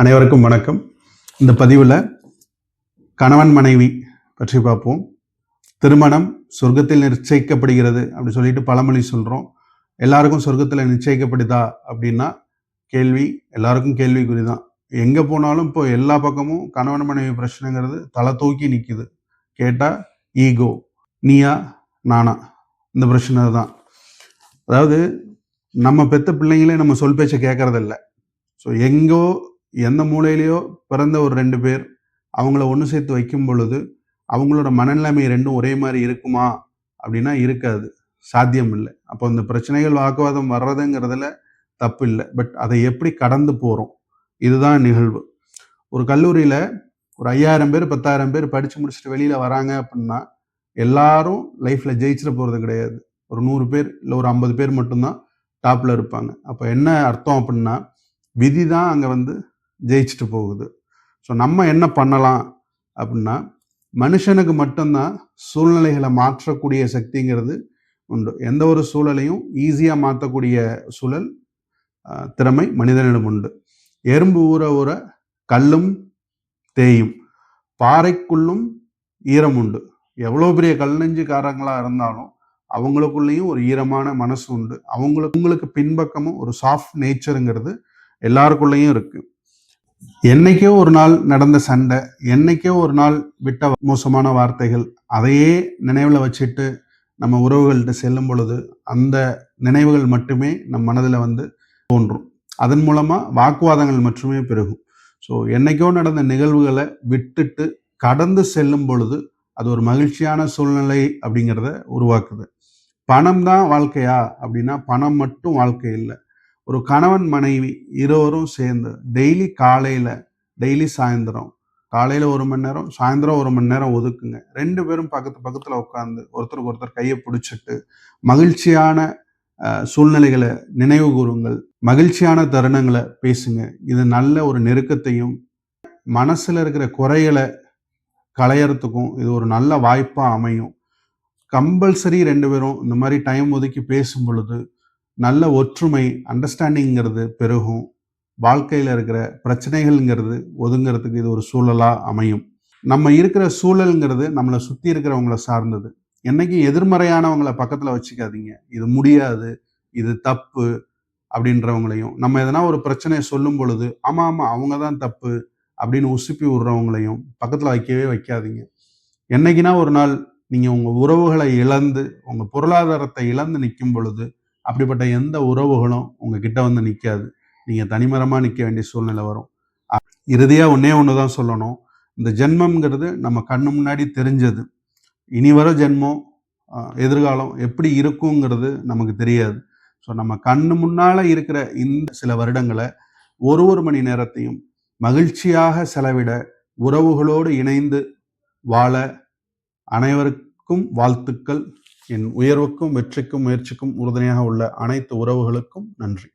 அனைவருக்கும் வணக்கம். இந்த பதிவில் கணவன் மனைவி பற்றி பார்ப்போம். திருமணம் சொர்க்கத்தில் நிச்சயிக்கப்படுகிறது அப்படி சொல்லிட்டு பழமொழி சொல்கிறோம் எல்லாருக்கும் சொர்க்கத்தில் நிச்சயிக்கப்படுதா அப்படின்னா கேள்வி எல்லாருக்கும் கேள்விக்குறி தான். எங்கே போனாலும் இப்போ எல்லா பக்கமும் கணவன் மனைவி பிரச்சனைங்கிறது தலை தூக்கி நிற்குது கேட்டால் ஈகோ நீயா நானா? இந்த பிரச்சனை தான். அதாவது நம்ம பெத்த பிள்ளைங்களே நம்ம சொல் பேச்சை கேட்கறதில்ல ஸோ எங்கோ எந்த மூலையிலையோ பிறந்த ஒரு ரெண்டு பேர் அவங்கள ஒன்று சேர்த்து வைக்கும் பொழுது அவங்களோட மனநிலைமை ரெண்டும் ஒரே மாதிரி இருக்குமா? அப்படின்னா இருக்காது. சாத்தியம் இல்லை. அப்போ அந்த பிரச்சனைகள் வாக்குவாதம் வர்றதுங்கிறதுல தப்பு இல்லை. பட் அதை எப்படி கடந்து போகிறோம் இதுதான் நிகழ்வு. ஒரு கல்லூரியில் ஒரு ஐயாயிரம் பேர் பத்தாயிரம் பேர் படித்து முடிச்சுட்டு வெளியில் வராங்க அப்படின்னா எல்லாரும் லைஃப்பில் ஜெயிச்சிட போகிறது கிடையாது. ஒரு நூறு பேர் இல்லை ஒரு ஐம்பது பேர் மட்டும்தான் டாப்பில் இருப்பாங்க. அப்போ என்ன அர்த்தம் அப்படின்னா விதி தான் அங்கே வந்து ஜெயிச்சுட்டு போகுது. ஸோ நம்ம என்ன பண்ணலாம் அப்படின்னா மனுஷனுக்கு மட்டும்தான் சூழ்நிலைகளை மாற்றக்கூடிய சக்திங்கிறது உண்டு. எந்த ஒரு சூழலையும் ஈஸியாக மாற்றக்கூடிய சூழல் திறமை மனிதனிடம் உண்டு. எறும்பு ஊற ஊற கல்லும் தேயும். பாறைக்குள்ளும் ஈரம் உண்டு. எவ்வளோ பெரிய கல் நெஞ்சுக்காரங்களாக இருந்தாலும் அவங்களுக்குள்ளேயும் ஒரு ஈரமான மனசு உண்டு. அவங்களுக்கு உங்களுக்கு பின்பக்கமும் ஒரு சாஃப்ட் நேச்சருங்கிறது எல்லாருக்குள்ளேயும் இருக்குது என்னைக்கோ ஒரு நாள் நடந்த சண்டை என்னைக்கோ ஒரு நாள் விட்ட மோசமான வார்த்தைகள் அதையே நினைவில் வச்சுட்டு நம்ம உறவுகள்கிட்ட செல்லும் பொழுது அந்த நினைவுகள் மட்டுமே நம் மனதில் வந்து தோன்றும். அதன் மூலமாக வாக்குவாதங்கள் மட்டுமே பெருகும். ஸோ என்னைக்கோ நடந்த நிகழ்வுகளை விட்டுட்டு கடந்து செல்லும் பொழுது அது ஒரு மகிழ்ச்சியான சூழ்நிலை அப்படிங்கிறத உருவாக்குது. பணம் தான் வாழ்க்கையா அப்படின்னா பணம் மட்டும் வாழ்க்கை இல்லை. ஒரு கணவன் மனைவி இருவரும் சேர்ந்து டெய்லி காலையில் டெய்லி சாயந்தரம். காலையில் ஒரு மணி நேரம் சாயந்தரம் ஒரு மணி நேரம் ஒதுக்குங்க. ரெண்டு பேரும் பக்கத்து பக்கத்தில் உட்காந்து ஒருத்தருக்கு ஒருத்தர் கையை பிடிச்சிட்டு மகிழ்ச்சியான சூழ்நிலைகளை நினைவு கூறுங்கள் மகிழ்ச்சியான தருணங்களை பேசுங்க. இது நல்ல ஒரு நெருக்கத்தையும் மனசில் இருக்கிற குறைகளை களையறதுக்கும் இது ஒரு நல்ல வாய்ப்பாக அமையும். கம்பல்சரி ரெண்டு பேரும் இந்த மாதிரி டைம் ஒதுக்கி பேசும் பொழுது நல்ல ஒற்றுமை அண்டர்ஸ்டாண்டிங்கிறது பெருகும். வாழ்க்கையில் இருக்கிற பிரச்சனைகள்ங்கிறது ஒதுங்கிறதுக்கு இது ஒரு சூழலாக அமையும். நம்ம இருக்கிற சூழல்ங்கிறது நம்மளை சுற்றி இருக்கிறவங்கள சார்ந்தது. என்றைக்கும் எதிர்மறையானவங்களை பக்கத்தில் வச்சுக்காதீங்க. இது முடியாது இது தப்பு அப்படின்றவங்களையும். நம்ம எதனா ஒரு பிரச்சனையை சொல்லும் பொழுது ஆமாம் ஆமாம் அவங்க தான் தப்பு அப்படின்னு உசுப்பி விடுறவங்களையும் பக்கத்தில் வைக்கவே வைக்காதீங்க. என்னைக்குனா ஒரு நாள் நீங்கள் உங்கள் உறவுகளை இழந்து உங்கள் பொருளாதாரத்தை இழந்து நிற்கும் பொழுது அப்படிப்பட்ட எந்த உறவுகளும் உங்ககிட்ட வந்து நிற்காது நீங்கள் தனிமரமாக நிற்க வேண்டிய சூழ்நிலை வரும். இறுதியாக ஒன்றே ஒன்று தான் சொல்லணும். இந்த ஜென்மம்ங்கிறது நம்ம கண்ணு முன்னாடி தெரிஞ்சது. இனி வர ஜென்மம் எதிர்காலம் எப்படி இருக்குங்கிறது நமக்கு தெரியாது. ஸோ நம்ம கண்ணு முன்னால் இருக்கிற இந்த சில வருடங்களை ஒரு ஒரு மணி நேரத்தையும் மகிழ்ச்சியாக செலவிட உறவுகளோடு இணைந்து வாழ அனைவருக்கும் வாழ்த்துக்கள். என் உயர்வுக்கும் வெற்றிக்கும் முயற்சிக்கும் உறுதுணையாக உள்ள அனைத்து உறவுகளுக்கும் நன்றி.